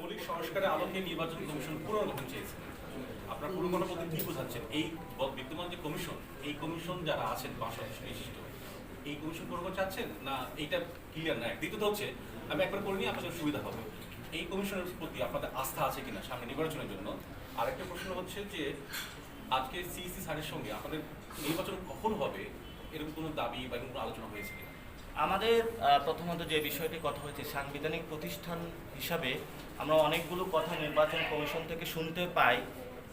মৌলিক আলোকে নির্বাচন কমিশন পুনর্গঠন চেয়েছে। আপনার বলতে কি বোঝাচ্ছেন? এই বিদ্যমান যে কমিশন, এই কমিশন যারা আছেন সদস্য বিশিষ্ট এই কমিশন পুনর্গঠন চাচ্ছেন না এইটা ক্লিয়ার না? দ্বিতীয়ত হচ্ছে, আমি একবার করে নিয়ে আপনাদের সুবিধা হবে। এই কমিশনের প্রতি আপনাদের আস্থা আছে কিনা সামনে নির্বাচনের জন্য? আরেকটা প্রশ্ন হচ্ছে যে, আজকে সিইসি স্যারের সঙ্গে আপনাদের নির্বাচন কখন হবে? এরকম কোনো দাবি বা এরকম কোনো আলোচনা হয়েছে কিনা? আমাদের প্রথমত যে বিষয়টি কথা হয়েছে, সাংবিধানিক প্রতিষ্ঠান হিসাবে আমরা অনেকগুলো কথা নির্বাচন কমিশন থেকে শুনতে পাই,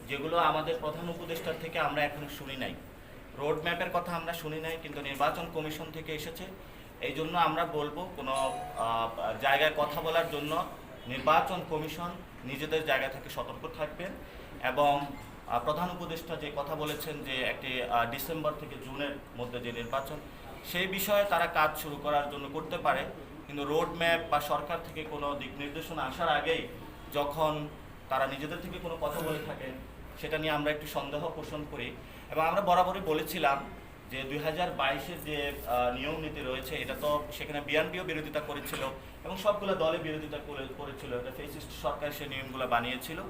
যেগুলো আমাদের প্রধান উপদেষ্টার থেকে আমরা এখনও শুনি নাই। রোড ম্যাপের কথা আমরা শুনি নাই, কিন্তু নির্বাচন কমিশন থেকে এসেছে। এই জন্য আমরা বলব, কোনো জায়গায় কথা বলার জন্য নির্বাচন কমিশন নিজেদের জায়গা থেকে সতর্ক থাকবেন এবং প্রধান উপদেষ্টা যে কথা বলেছেন যে একটি ডিসেম্বর থেকে জুনের মধ্যে যে নির্বাচন সেই বিষয়ে তারা কাজ শুরু করার জন্য করতে পারে। কিন্তু রোড ম্যাপ বা সরকার থেকে কোনো দিক নির্দেশনা আসার আগেই যখন তারা নিজেদের থেকে কোনো কথা বলে থাকেন, সেটা নিয়ে আমরা একটু সন্দেহ পোষণ করি। এবং আমরা বরাবরই বলেছিলাম যে দুই হাজার বাইশের যে নিয়ম নীতি রয়েছে, এটা তো সেখানে বিএনপিও বিরোধিতা করেছিল এবং সবগুলো দলে বিরোধিতা করে- করেছিল। এটা ফেসিস্ট সরকার সেই নিয়মগুলো বানিয়েছিল।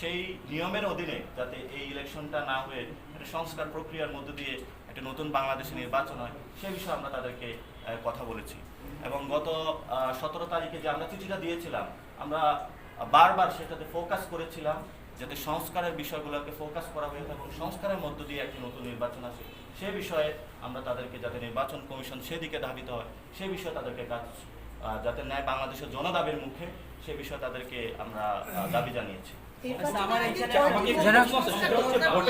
সেই নিয়মের অধীনে যাতে এই ইলেকশনটা না হয়ে সংস্কার প্রক্রিয়ার মধ্য দিয়ে একটা নতুন বাংলাদেশে নির্বাচন হয় সে বিষয়ে আমরা তাদেরকে কথা বলেছি। এবং গত সতেরো তারিখে যে আমরা চিঠিটা দিয়েছিলাম আমরা বারবার সেটাতে ফোকাস করেছিলাম যাতে সংস্কারের বিষয়গুলোকে ফোকাস করা হয়ে থাকে এবং সংস্কারের মধ্য দিয়ে একটি নতুন নির্বাচন আসে। সে বিষয়ে আমরা তাদেরকে যাতে নির্বাচন কমিশন সেদিকে ধাবিত হয় সে বিষয়ে তাদেরকে কাজ যাতে ন্যায় বাংলাদেশের জনদাবির মুখে সে বিষয়ে তাদেরকে আমরা দাবি জানিয়েছি।